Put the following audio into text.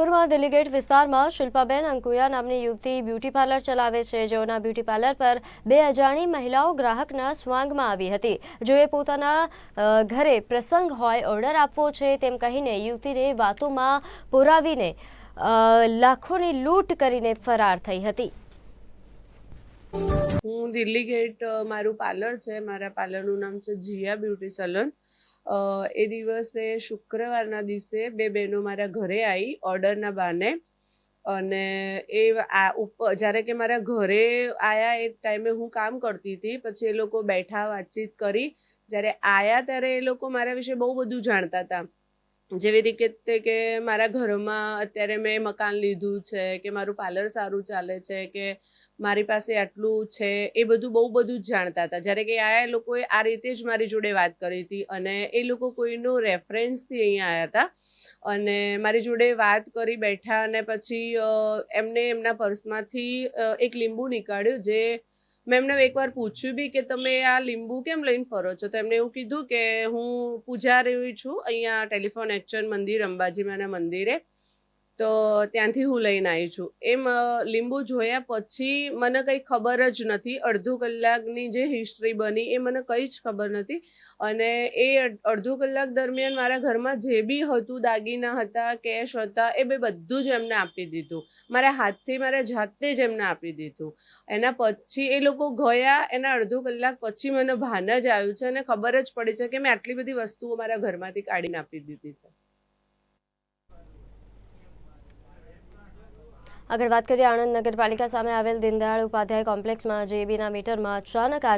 જેતપુરમાં દિલ્હીગેટ વિસ્તારમાં શિલ્પાબેન અંકુયા નામની યુવતી બ્યુટી પાર્લર ચલાવે છે. જેઓના બ્યુટી પાર્લર પર બે અજાણી મહિલાઓ ગ્રાહકના સ્વાંગમાં આવી હતી. જોએ પોતાના ઘરે પ્રસંગ હોય, ઓર્ડર આપવો છે તેમ કહીને યુવતીને વાતોમાં પુરાવીને લાખોની લૂંટ કરીને ફરાર થઈ હતી. હું દિલ્હી ગેટ મારું પાર્લર છે. મારા પાર્લરનું નામ છે જીયા બ્યુટી સલૂન. એ દિવસે શુક્રવારના દિવસે બે બહેનો મારા ઘરે આવી ઓર્ડરના બહાને. અને એ આ ઉપર જ્યારે કે મારા ઘરે આયા એ ટાઈમે હું કામ કરતી હતી, પછી એ લોકો બેઠા વાતચીત કરી. જ્યારે આયા ત્યારે એ લોકો મારા વિશે બહુ બધું જાણતા હતા. જેવી રીતે કે મારા ઘરમાં અત્યારે મેં મકાન લીધું છે, કે મારું પાર્લર સારું ચાલે છે, કે મારી પાસે આટલું છે, એ બધું બહુ બધું જ જાણતા હતા. જ્યારે કે આ લોકોએ આ રીતે જ મારી જોડે વાત કરી હતી અને એ લોકો કોઈનો રેફરન્સથી અહીંયા આવ્યા હતા. અને મારી જોડે વાત કરી બેઠા અને પછી એમને એમના પર્સમાંથી એક લીંબુ નીકાળ્યું જે મેં એમને એકવાર પૂછ્યું બી કે તમે આ લીંબુ કેમ લઈને ફરો છો? તો એમને એવું કીધું કે હું પૂજારી છું અહીંયા ટેલિફોન એક્શન મંદિર અંબાજીમાના મંદિરે. તો ત્યાંથી હું લઈને આવી છું. એમ લીંબુ જોયા પછી મને કંઈ ખબર જ નથી. અડધો કલાકની જે હિસ્ટ્રી બની એ મને કંઈ જ ખબર નથી. અને એ અડધો કલાક દરમિયાન મારા ઘરમાં જે બી હતું, દાગીના હતા કેશ હતા, એ બે બધું જ એમને આપી દીધું. મારા હાથથી, મારા જાતે જ એમને આપી દીધું. એના પછી એ લોકો ગયા, એના અડધો કલાક પછી મને ભાન જ આવ્યું છે અને ખબર જ પડી છે કે મેં આટલી બધી વસ્તુઓ મારા ઘરમાંથી કાઢીને આપી દીધી છે. આગળ વાત કરીએ આણંદ નગરપાલિકા સામે આવેલ દીનદયાળ ઉપાધ્યાય કોમ્પ્લેક્સમાં જેબીના મીટરમાં અચાનક આગ